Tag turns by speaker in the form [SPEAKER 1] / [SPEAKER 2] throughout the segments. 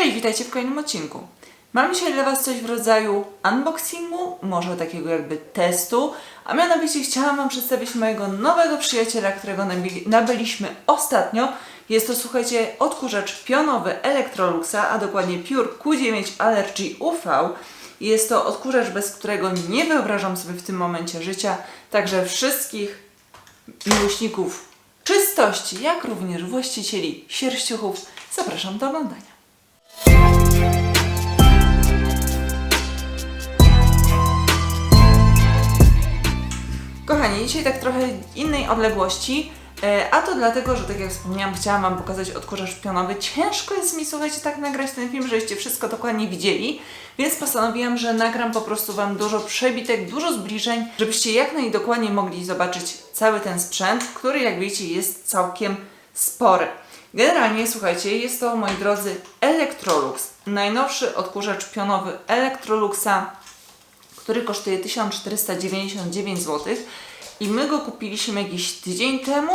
[SPEAKER 1] Cześć, witajcie w kolejnym odcinku. Mam dzisiaj dla Was coś w rodzaju unboxingu, może takiego jakby testu, a mianowicie chciałam Wam przedstawić mojego nowego przyjaciela, którego nabyliśmy ostatnio. Jest to, słuchajcie, odkurzacz pionowy Electroluxa, a dokładnie Pure Q9 Allergy UV. Jest to odkurzacz, bez którego nie wyobrażam sobie w tym momencie życia, także wszystkich miłośników czystości, jak również właścicieli sierściuchów zapraszam do oglądania. Kochani, dzisiaj tak trochę innej odległości, e, a to dlatego, że tak jak wspomniałam, chciałam Wam pokazać odkurzacz pionowy. Ciężko jest mi, słuchajcie, tak nagrać ten film, żebyście wszystko dokładnie widzieli, więc postanowiłam, że nagram po prostu Wam dużo przebitek, dużo zbliżeń, żebyście jak najdokładniej mogli zobaczyć cały ten sprzęt, który jak widzicie jest całkiem spory. Generalnie, słuchajcie, jest to, moi drodzy, Electrolux, najnowszy odkurzacz pionowy Electroluxa, który kosztuje 1499 zł i my go kupiliśmy jakiś tydzień temu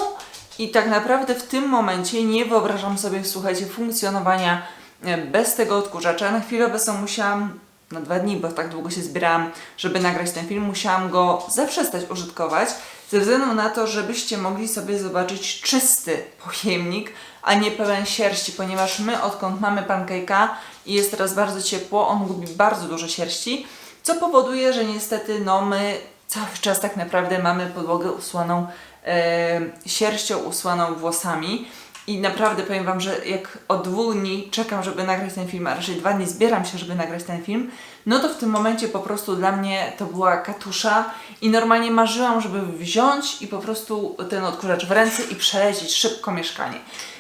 [SPEAKER 1] i tak naprawdę w tym momencie nie wyobrażam sobie, słuchajcie, funkcjonowania e, bez tego odkurzacza. Na chwilę obecną musiałam, na dwa dni, bo tak długo się zbierałam, żeby nagrać ten film, musiałam go zaprzestać użytkować ze względu na to, żebyście mogli sobie zobaczyć czysty pojemnik, a nie pełen sierści, ponieważ my odkąd mamy pancake'a i jest teraz bardzo ciepło, on gubi bardzo dużo sierści, co powoduje, że niestety no my cały czas tak naprawdę mamy podłogę usłaną e, sierścią, usłaną włosami. I naprawdę powiem Wam, że jak od dwóch dni czekam, żeby nagrać ten film, a raczej dwa dni zbieram się, żeby nagrać ten film, no to w tym momencie po prostu dla mnie to była katusza i normalnie marzyłam, żeby wziąć i po prostu ten odkurzacz w ręce i przelecieć szybko mieszkanie.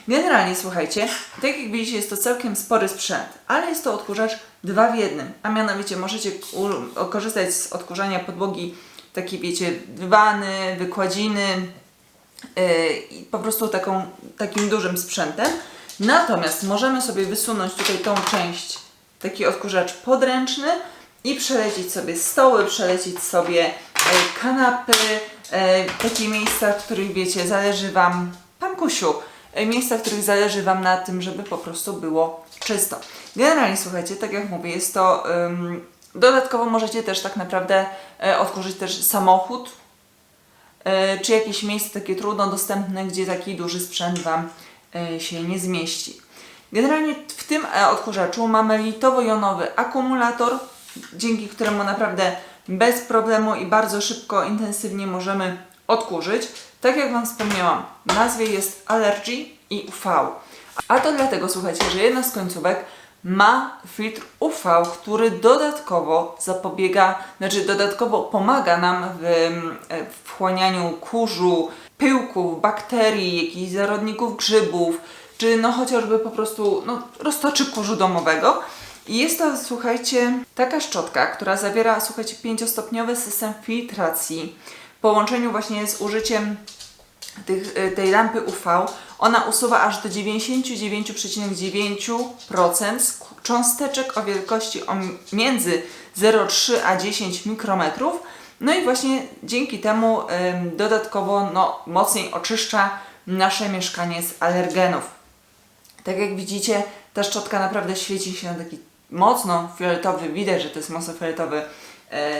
[SPEAKER 1] Generalnie słuchajcie, tak jak widzicie jest to całkiem spory sprzęt, ale jest to odkurzacz dwa w jednym, a mianowicie możecie korzystać z odkurzania podłogi takie wiecie, dywany, wykładziny, po prostu taką, takim dużym sprzętem. Natomiast możemy sobie wysunąć tutaj tą część, taki odkurzacz podręczny i przelecieć sobie stoły, przelecieć sobie e, kanapy, e, takie miejsca, w których wiecie, zależy Wam, Pan Kusiu, e, miejsca, w których zależy Wam na tym, żeby po prostu było czysto. Generalnie słuchajcie, tak jak mówię, jest to dodatkowo możecie też tak naprawdę odkurzyć też samochód, czy jakieś miejsce takie trudno dostępne, gdzie taki duży sprzęt Wam e, się nie zmieści. Generalnie w tym e, odkurzaczu mamy litowo-jonowy akumulator, dzięki któremu naprawdę bez problemu i bardzo szybko, intensywnie możemy odkurzyć. Tak jak Wam wspomniałam, w nazwie jest Allergy i UV. A to dlatego, słuchajcie, że jedna z końcówek ma filtr UV, który dodatkowo zapobiega, znaczy dodatkowo pomaga nam w wchłanianiu kurzu, pyłków, bakterii, jakichś zarodników grzybów, czy no chociażby po prostu no, roztoczy kurzu domowego. I jest to, słuchajcie, taka szczotka, która zawiera, słuchajcie, pięciostopniowy system filtracji w połączeniu właśnie z użyciem tych, tej lampy UV, ona usuwa aż do 99,9% sk- cząsteczek o wielkości między 0,3 a 10 mikrometrów. No i właśnie dzięki temu dodatkowo no, mocniej oczyszcza nasze mieszkanie z alergenów. Tak jak widzicie, ta szczotka naprawdę świeci się na taki mocno fioletowy, widać, że to jest mocno fioletowy, e,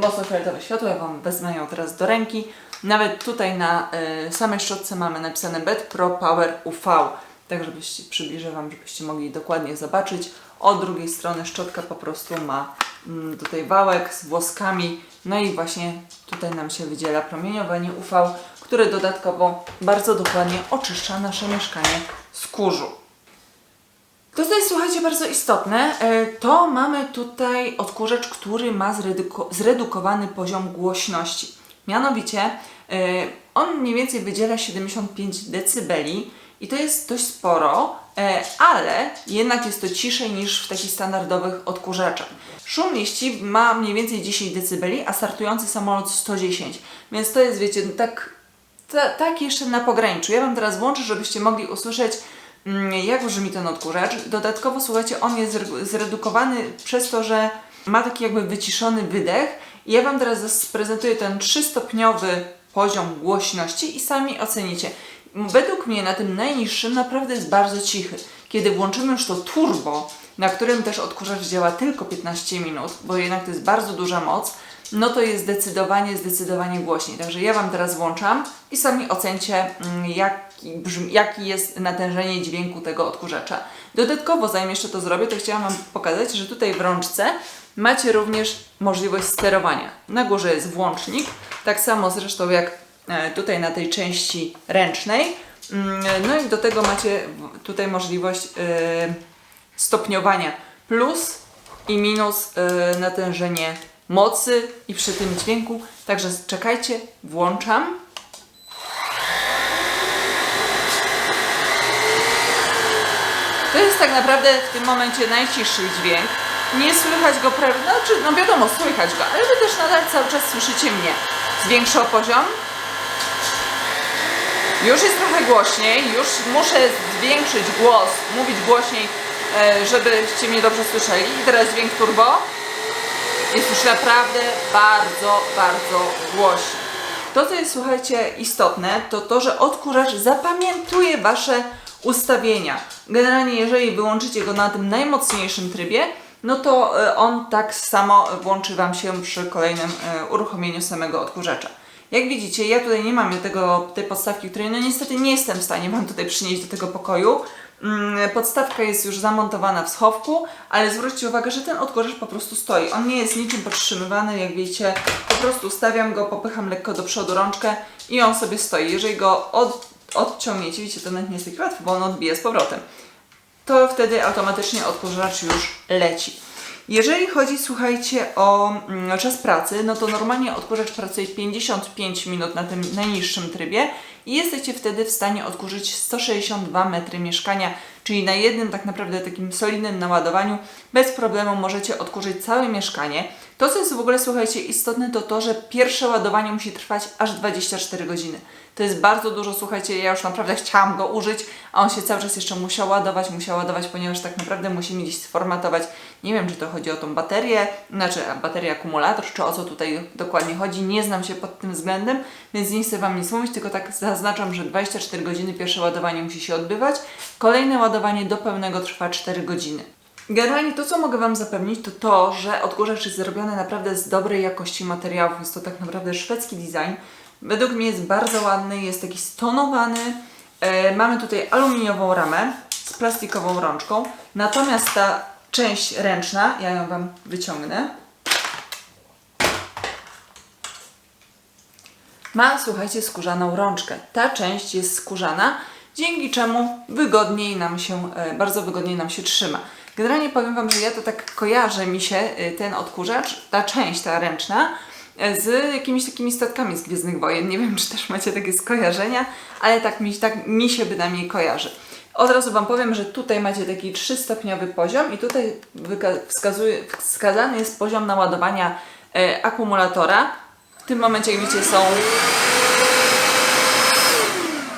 [SPEAKER 1] mocno fioletowe światło. Ja Wam wezmę ją teraz do ręki. Nawet tutaj na e, samej szczotce mamy napisane Bed Pro Power UV, tak żebyście, przybliżę Wam, żebyście mogli dokładnie zobaczyć. Od drugiej strony szczotka po prostu ma mm, tutaj wałek z włoskami, no i właśnie tutaj nam się wydziela promieniowanie UV, które dodatkowo bardzo dokładnie oczyszcza nasze mieszkanie z kurzu. To co jest, słuchajcie, bardzo istotne, e, to mamy tutaj odkurzacz, który ma zreduko- zredukowany poziom głośności. Mianowicie e, on mniej więcej wydziela 75 dB i to jest dość sporo, e, ale jednak jest to ciszej niż w takich standardowych odkurzaczach. Szum liści ma mniej więcej 10 dB, a startujący samolot 110, więc to jest, wiecie, tak ta, tak jeszcze na pograniczu. Ja Wam teraz włączę, żebyście mogli usłyszeć, mm, jak brzmi ten odkurzacz. Dodatkowo, słuchajcie, on jest zre- zredukowany przez to, że ma taki jakby wyciszony wydech. I ja Wam teraz sprezentuję ten trzystopniowy poziom głośności i sami ocenicie. Według mnie na tym najniższym naprawdę jest bardzo cichy. Kiedy włączymy już to turbo, na którym też odkurzacz działa tylko 15 minut, bo jednak to jest bardzo duża moc, no to jest zdecydowanie, zdecydowanie głośniej. Także ja Wam teraz włączam i sami ocencie, mm, jaki, brzmi, jaki jest natężenie dźwięku tego odkurzacza. Dodatkowo, zanim jeszcze to zrobię, to chciałam Wam pokazać, że tutaj w rączce macie również możliwość sterowania. Na górze jest włącznik, tak samo zresztą jak e, tutaj na tej części ręcznej. Mm, No i do tego macie tutaj możliwość e, stopniowania plus i minus e, natężenie mocy i przy tym dźwięku. Także czekajcie, włączam. To jest tak naprawdę w tym momencie najciszszy dźwięk. Nie słychać go prawie, znaczy, no wiadomo, słychać go, ale wy też nadal cały czas słyszycie mnie. Zwiększę poziom. Już jest trochę głośniej, już muszę zwiększyć głos, mówić głośniej, e, żebyście mnie dobrze słyszeli. I teraz dźwięk turbo jest już naprawdę bardzo, bardzo głośny. To, co jest, słuchajcie, istotne, to to, że odkurzacz zapamiętuje Wasze ustawienia. Generalnie, jeżeli wyłączycie go na tym najmocniejszym trybie, no to e, on tak samo włączy Wam się przy kolejnym e, uruchomieniu samego odkurzacza. Jak widzicie, ja tutaj nie mam tego, tej podstawki, której no niestety nie jestem w stanie Wam tutaj przynieść do tego pokoju. Mm, Podstawka jest już zamontowana w schowku, ale zwróćcie uwagę, że ten odkurzacz po prostu stoi. On nie jest niczym podtrzymywany, jak widzicie, po prostu stawiam go, popycham lekko do przodu rączkę i on sobie stoi. Jeżeli go od, odciągniecie, widzicie, to nawet nie jest takie łatwe, bo on odbija z powrotem to wtedy automatycznie odkurzacz już leci. Jeżeli chodzi, słuchajcie, o mm, czas pracy, no to normalnie odkurzacz pracuje 55 minut na tym najniższym trybie i jesteście wtedy w stanie odkurzyć 162 metry mieszkania, czyli na jednym tak naprawdę takim solidnym naładowaniu bez problemu możecie odkurzyć całe mieszkanie. To, co jest w ogóle, słuchajcie, istotne, to to, że pierwsze ładowanie musi trwać aż 24 godziny. To jest bardzo dużo, słuchajcie, ja już naprawdę chciałam go użyć, a on się cały czas jeszcze musiał ładować, musiał ładować, ponieważ tak naprawdę musimy gdzieś sformatować. Nie wiem, czy to chodzi o tą baterię, znaczy baterię akumulator, czy o co tutaj dokładnie chodzi. Nie znam się pod tym względem, więc nie chcę Wam nic mówić, tylko tak zaznaczam, że 24 godziny pierwsze ładowanie musi się odbywać. Kolejne ładowanie do pełnego trwa 4 godziny. Generalnie to, co mogę Wam zapewnić, to to, że odkurzacz jest zrobiony naprawdę z dobrej jakości materiałów. Jest to tak naprawdę szwedzki design. Według mnie jest bardzo ładny, jest taki stonowany. E, mamy tutaj aluminiową ramę z plastikową rączką. Natomiast ta część ręczna, ja ją Wam wyciągnę, ma, słuchajcie, skórzaną rączkę. Ta część jest skórzana, dzięki czemu wygodniej nam się, e, bardzo wygodniej nam się trzyma. Generalnie powiem Wam, że ja to tak kojarzę mi się e, ten odkurzacz, ta część, ta ręczna, e, z jakimiś takimi statkami z Gwiezdnych Wojen. Nie wiem, czy też macie takie skojarzenia, ale tak mi, tak mi się bynajmniej kojarzy. Od razu Wam powiem, że tutaj macie taki trzystopniowy poziom i tutaj wskazuje, wskazany jest poziom naładowania akumulatora. W tym momencie, jak widzicie, są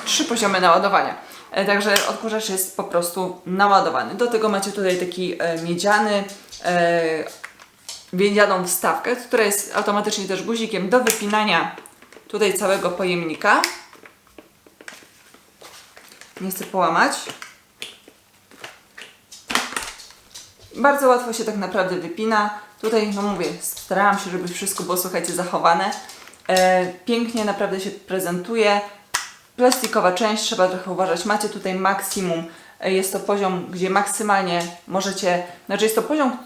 [SPEAKER 1] trzy poziomy naładowania. E, Także odkurzacz jest po prostu naładowany. Do tego macie tutaj taki e, miedziany, e, miedzianą wstawkę, która jest automatycznie też guzikiem do wypinania tutaj całego pojemnika. Nie chcę połamać. Bardzo łatwo się tak naprawdę wypina. Tutaj, no mówię, starałam się, żeby wszystko było, słuchajcie, zachowane. E, pięknie naprawdę się prezentuje. Plastikowa część, trzeba trochę uważać. Macie tutaj maksimum. E, Jest to poziom, gdzie maksymalnie możecie, znaczy jest to poziom,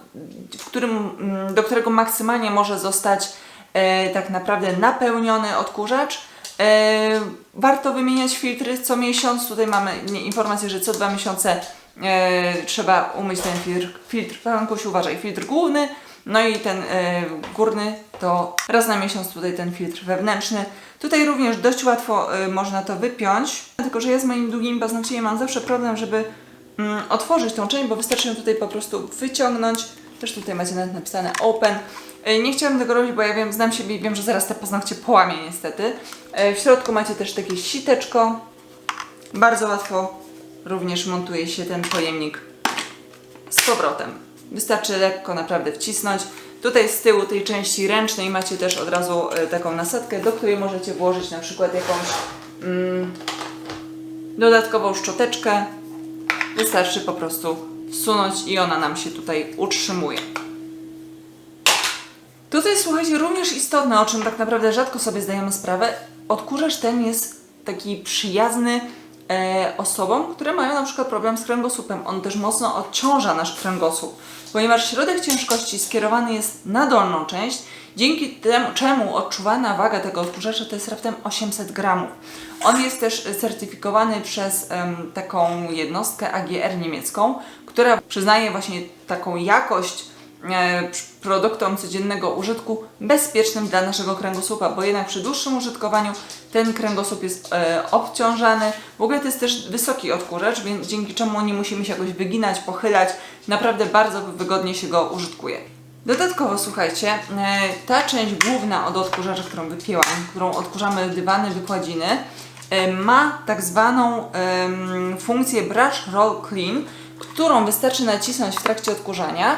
[SPEAKER 1] w którym, mm, do którego maksymalnie może zostać e, tak naprawdę napełniony odkurzacz. E, warto wymieniać filtry co miesiąc. Tutaj mamy informację, że co dwa miesiące e, trzeba umyć ten filtr. Filtr, Frankuś, uważaj, filtr główny, no i ten e, górny to raz na miesiąc tutaj ten filtr wewnętrzny. Tutaj również dość łatwo e, można to wypiąć, tylko że ja z moim długim paznokciem mam zawsze problem, żeby mm, otworzyć tą część, bo wystarczy ją tutaj po prostu wyciągnąć. Też tutaj macie nawet napisane open. E, Nie chciałam tego robić, bo ja wiem, znam siebie i wiem, że zaraz te paznokcie połamie niestety. W środku macie też takie siteczko. Bardzo łatwo również montuje się ten pojemnik z powrotem. Wystarczy lekko naprawdę wcisnąć. Tutaj z tyłu tej części ręcznej macie też od razu e, taką nasadkę, do której możecie włożyć na przykład jakąś mm, dodatkową szczoteczkę wystarczy po prostu wsunąć i ona nam się tutaj utrzymuje. Tutaj słuchajcie, również istotne, o czym tak naprawdę rzadko sobie zdajemy sprawę, odkurzacz ten jest taki przyjazny osobom, które mają na przykład problem z kręgosłupem. On też mocno odciąża nasz kręgosłup, ponieważ środek ciężkości skierowany jest na dolną część, dzięki temu, czemu odczuwana waga tego odkurzacza to jest raptem 800 gramów. On jest też certyfikowany przez taką jednostkę AGR niemiecką, która przyznaje właśnie taką jakość e, produktom codziennego użytku bezpiecznym dla naszego kręgosłupa, bo jednak przy dłuższym użytkowaniu ten kręgosłup jest e, obciążany. W ogóle to jest też wysoki odkurzacz, więc dzięki czemu nie musimy się jakoś wyginać, pochylać. Naprawdę bardzo wygodnie się go użytkuje. Dodatkowo słuchajcie, e, ta część główna od odkurzacza, którą wypięłam, którą odkurzamy dywany, wykładziny, e, ma tak zwaną em, funkcję brush roll clean, którą wystarczy nacisnąć w trakcie odkurzania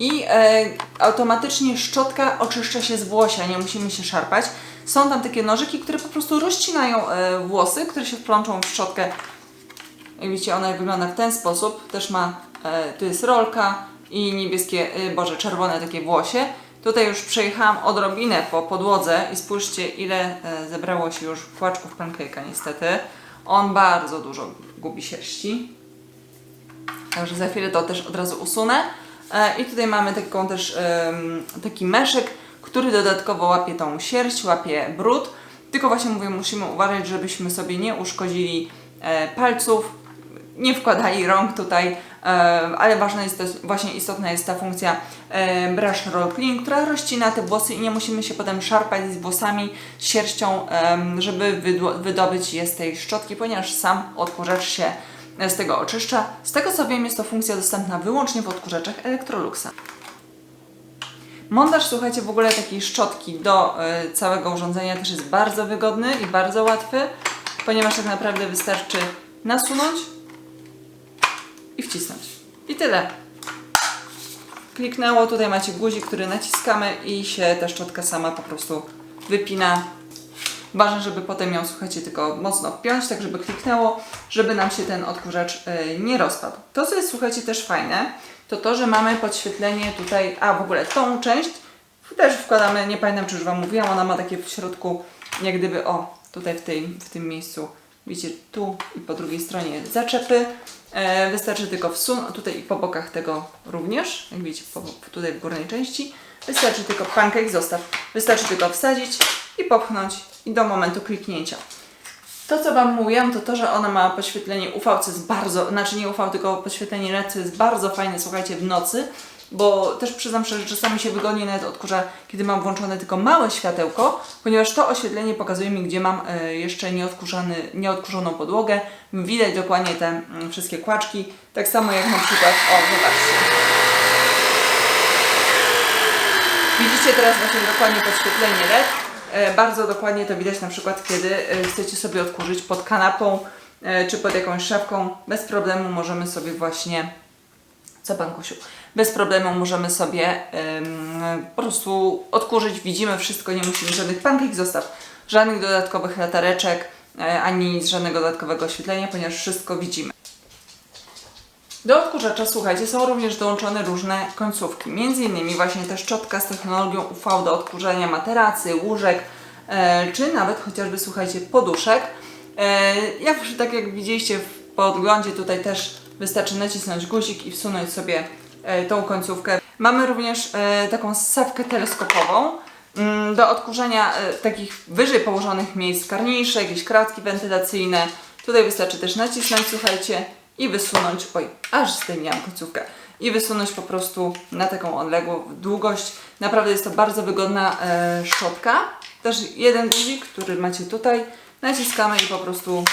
[SPEAKER 1] i e, automatycznie szczotka oczyszcza się z włosia, nie musimy się szarpać. Są tam takie nożyki, które po prostu rozcinają e, włosy, które się wplączą w szczotkę. Jak widzicie, ona wygląda w ten sposób. Też ma, e, tu jest rolka i niebieskie, e, boże, czerwone takie włosie. Tutaj już przejechałam odrobinę po podłodze i spójrzcie ile e, zebrało się już płaczków pancake'a niestety. On bardzo dużo gubi sierści. Także za chwilę to też od razu usunę. E, I tutaj mamy taką też taki meszek, który dodatkowo łapie tą sierść, łapie brud. Tylko właśnie mówię, musimy uważać, żebyśmy sobie nie uszkodzili e, palców, nie wkładali rąk tutaj, e, ale ważna jest to, właśnie istotna jest ta funkcja brush roll clean, która rozcina te włosy i nie musimy się potem szarpać z włosami, sierścią, żeby wydobyć je z tej szczotki, ponieważ sam odkurzacz się z tego oczyszcza. Z tego co wiem, jest to funkcja dostępna wyłącznie w odkurzaczach Electroluxa. Montaż, słuchajcie, w ogóle takiej szczotki do y, całego urządzenia też jest bardzo wygodny i bardzo łatwy, ponieważ tak naprawdę wystarczy nasunąć i wcisnąć. I tyle. Kliknęło, tutaj macie guzik, który naciskamy i się ta szczotka sama po prostu wypina. Ważne, żeby potem ją, słuchajcie, tylko mocno wpiąć, tak żeby kliknęło, żeby nam się ten odkurzacz y, nie rozpadł. To, co jest, słuchajcie, też fajne, to to, że mamy podświetlenie tutaj, a w ogóle tą część też wkładamy, nie pamiętam, czy już Wam mówiłam, ona ma takie w środku, jak gdyby, o, tutaj w, tej, w tym miejscu, widzicie, tu i po drugiej stronie zaczepy. E, wystarczy tylko wsunąć, tutaj i po bokach tego również, jak widzicie, po, tutaj w górnej części. Wystarczy tylko pancake, zostaw. Wystarczy tylko wsadzić i popchnąć i do momentu kliknięcia. To, co Wam mówiłam, to to, że ona ma podświetlenie UV, co jest bardzo, znaczy nie UV, tylko podświetlenie LED, co jest bardzo fajne, słuchajcie, w nocy, bo też przyznam szczerze, że czasami się wygodnie nawet odkurza, kiedy mam włączone tylko małe światełko, ponieważ to oświetlenie pokazuje mi, gdzie mam e, jeszcze nieodkurzony, nieodkurzoną podłogę. Widać dokładnie te mm, wszystkie kłaczki, tak samo jak na przykład, o, zobaczcie. Widzicie teraz właśnie dokładnie podświetlenie LED. E, bardzo dokładnie to widać na przykład, kiedy e, chcecie sobie odkurzyć pod kanapą e, czy pod jakąś szafką. Bez problemu możemy sobie właśnie co pan Kosiu? Bez problemu możemy sobie po prostu odkurzyć, widzimy wszystko, nie musimy żadnych pancake zostaw, żadnych dodatkowych latareczek, ani żadnego dodatkowego oświetlenia, ponieważ wszystko widzimy. Do odkurzacza, słuchajcie, są również dołączone różne końcówki, między innymi właśnie ta szczotka z technologią UV do odkurzania materacy, łóżek, e, czy nawet chociażby, słuchajcie, poduszek. E, jak, tak jak widzieliście w podglądzie, tutaj też wystarczy nacisnąć guzik i wsunąć sobie e, tą końcówkę. Mamy również taką ssawkę teleskopową mm, do odkurzania takich wyżej położonych miejsc karniejsze, jakieś kratki wentylacyjne. Tutaj wystarczy też nacisnąć, słuchajcie, i wysunąć, oj, aż zdejmiałam końcówkę, i wysunąć po prostu na taką odległą długość. Naprawdę jest to bardzo wygodna e, szczotka. Też jeden guzik, który macie tutaj, naciskamy i po prostu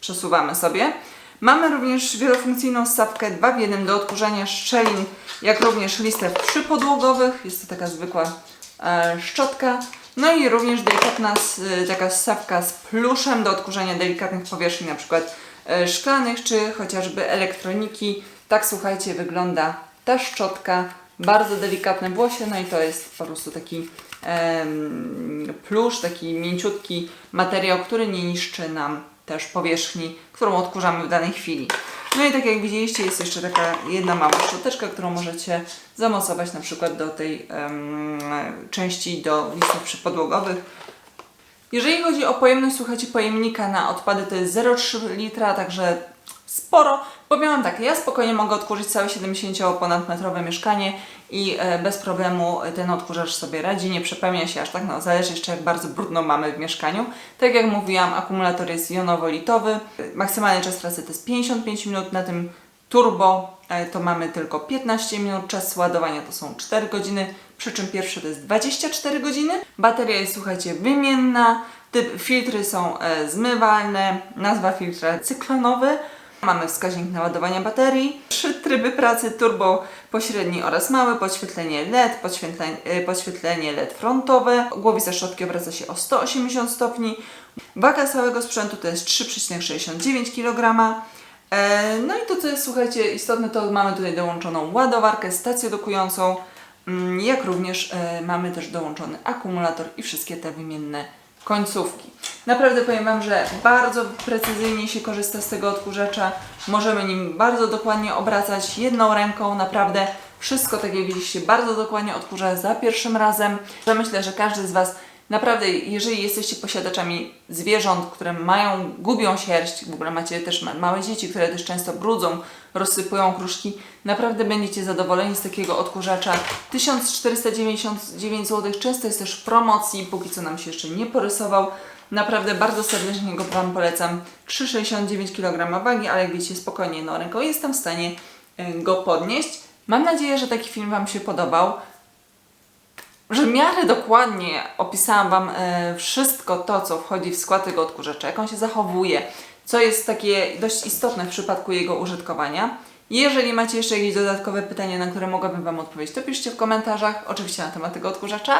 [SPEAKER 1] przesuwamy sobie. Mamy również wielofunkcyjną stawkę 2 w 1 do odkurzania szczelin, jak również listę przypodłogowych. Jest to taka zwykła e, szczotka. No i również delikatna e, taka stawka z pluszem do odkurzania delikatnych powierzchni, na przykład szklanych czy chociażby elektroniki. Tak słuchajcie, wygląda ta szczotka. Bardzo delikatne włosie, no i to jest po prostu taki em, plusz, taki mięciutki materiał, który nie niszczy nam też powierzchni, którą odkurzamy w danej chwili. No i tak jak widzieliście, jest jeszcze taka jedna mała szczoteczka, którą możecie zamocować na przykład do tej części do listów przypodłogowych. Jeżeli chodzi o pojemność, słuchajcie, pojemnika na odpady to jest 0,3 litra, także sporo. Powiem Wam tak, ja spokojnie mogę odkurzyć całe 70 ponadmetrowe mieszkanie i e, bez problemu ten odkurzacz sobie radzi, nie przepełnia się aż tak, no zależy jeszcze jak bardzo brudno mamy w mieszkaniu. Tak jak mówiłam, akumulator jest jonowo-litowy, maksymalny czas pracy to jest 55 minut, na tym turbo e, to mamy tylko 15 minut, czas ładowania to są 4 godziny, przy czym pierwszy to jest 24 godziny. Bateria jest, słuchajcie, wymienna, typ, filtry są e, zmywalne, nazwa filtra cyklonowy. Mamy wskaźnik naładowania baterii, trzy tryby pracy. Turbo, pośredni oraz mały, podświetlenie LED, podświetlenie, podświetlenie LED frontowe, głowica szczotki obraca się o 180 stopni, waga całego sprzętu to jest 3,69 kg. E, No i to, co jest, słuchajcie, istotne, to mamy tutaj dołączoną ładowarkę, stację dokującą, jak również e, mamy też dołączony akumulator i wszystkie te wymienne końcówki. Naprawdę powiem Wam, że bardzo precyzyjnie się korzysta z tego odkurzacza. Możemy nim bardzo dokładnie obracać jedną ręką, naprawdę wszystko, tak jak widzieliście, bardzo dokładnie odkurza za pierwszym razem. Ja myślę, że każdy z Was Naprawdę, jeżeli jesteście posiadaczami zwierząt, które mają, gubią sierść, w ogóle macie też ma- małe dzieci, które też często brudzą, rozsypują kruszki, naprawdę będziecie zadowoleni z takiego odkurzacza. 1499 zł, często jest też w promocji, póki co nam się jeszcze nie porysował. Naprawdę bardzo serdecznie go Wam polecam. 3,69 kg wagi, ale jak widzicie, spokojnie no, ręką jestem w stanie e, go podnieść. Mam nadzieję, że taki film Wam się podobał że w miarę dokładnie opisałam Wam e, wszystko to, co wchodzi w skład tego odkurzacza, jak on się zachowuje, co jest takie dość istotne w przypadku jego użytkowania. Jeżeli macie jeszcze jakieś dodatkowe pytania, na które mogłabym Wam odpowiedzieć, to piszcie w komentarzach, oczywiście na temat tego odkurzacza.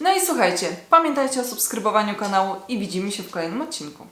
[SPEAKER 1] No i słuchajcie, pamiętajcie o subskrybowaniu kanału i widzimy się w kolejnym odcinku.